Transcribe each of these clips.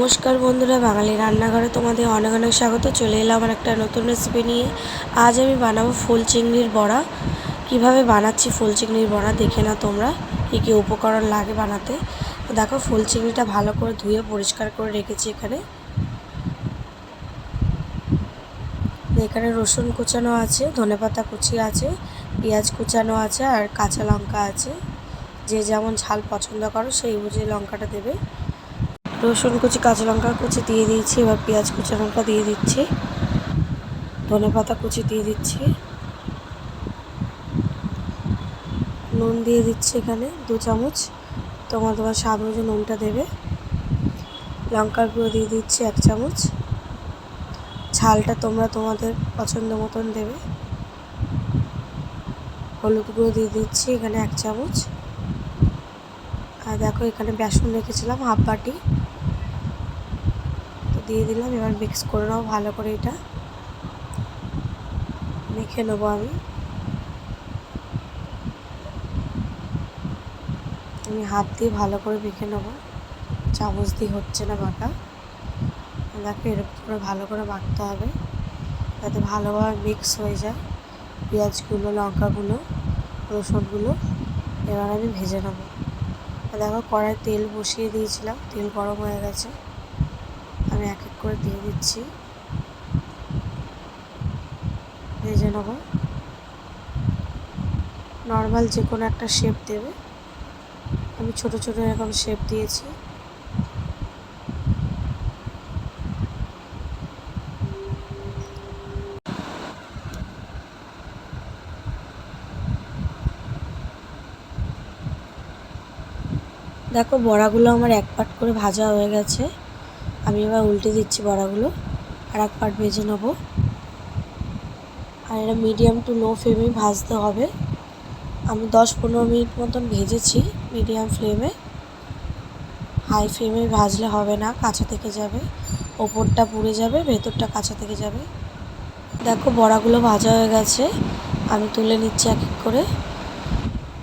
নমস্কার বন্ধুরা, বাঙালি রান্নাঘরে তোমাদের অনেক অনেক স্বাগত। চলে এলাম একটা নতুন রেসিপি নিয়ে। আজ আমি বানাবো ফুল চিংড়ির বড়া। কীভাবে বানাচ্ছি ফুল চিংড়ির বড়া দেখে না তোমরা, কী কী উপকরণ লাগে বানাতে। তো দেখো, ফুল চিংড়িটা ভালো করে ধুয়ে পরিষ্কার করে রেখেছি এখানে। এখানে রসুন কুচানো আছে, ধনেপাতা কুচি আছে, পেঁয়াজ কুচানো আছে, আর কাঁচা লঙ্কা আছে। যে যেমন ঝাল পছন্দ করো, সেই বুঝে লঙ্কাটা দেবে। রসুন কুচি, কাঁচা লঙ্কা কুচি দিয়ে দিয়েছি, এবার পেঁয়াজ কুচি লঙ্কা দিয়ে দিচ্ছি। ধনে পাতা কুচি দিয়ে দিচ্ছি। নুন দিয়ে দিচ্ছি এখানে দু চামচ। তোমার তোমার স্বাদ অনুযায়ী নুনটা দেবে। লঙ্কার গুঁড়ো দিয়ে দিচ্ছি এক চামচ। ঝালটা তোমরা তোমাদের পছন্দ মতন দেবে। হলুদ গুঁড়ো দিয়ে দিচ্ছি এখানে এক চামচ। আর দেখো এখানে বেসন রেখেছিলাম, হাফ বাটি। দিয়ে দিলাম, এবার মিক্স করে নেব ভালো করে এটা। মেখে নেব আমি। আমি হাত দিয়ে ভালো করে মেখে নেব। চামচ দিয়ে হচ্ছে না বাঁকা দেখো এরকম করে ভালো করে মাখতে হবে, যাতে ভালোভাবে মিক্স হয়ে যায়। পেঁয়াজগুলো, লঙ্কাগুলো, রসুনগুলো, এবার আমি ভেজে নেব। দেখো কড়াই তেল বসিয়ে দিয়েছিলাম, তেল গরম হয়ে গেছে। আমি এক এক করে দিয়ে দিচ্ছি। ভেজে নেব। নর্মাল যে কোনো একটা শেপ দেবে। আমি ছোট ছোট এরকম শেপ দিয়েছি। দেখো, বড়াগুলো আমার এক পাট করে ভাজা হয়ে গেছে। আমি এবার উল্টে দিচ্ছি বড়াগুলো আর এক পাট ভেজে নেব। আর এটা মিডিয়াম টু লো ফ্লেমে ভাজতে হবে। আমি দশ পনেরো মিনিট মতন ভেজেছি মিডিয়াম ফ্লেমে হাই ফ্লেমে ভাজলে হবে না, কাঁচা থেকে যাবে। ওপরটা পুড়ে যাবে, ভেতরটা কাঁচা থেকে যাবে। দেখো বড়াগুলো ভাজা হয়ে গেছে। আমি তুলে নিচ্ছি এক এক করে।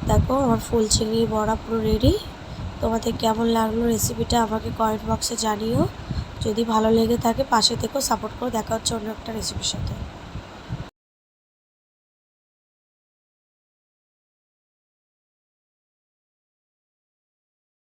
দেখো আমার ফুল চিংড়ি বড়া পুরো রেডি তোমাদের কেমন লাগল রেসিপিটা আমাকে কমেন্ট বক্সে জানিও। যদি ভালো লেগে থাকে পাশে থেকেও সাপোর্ট করে দেখা হচ্ছে অন্য একটা রেসিপির সাথে।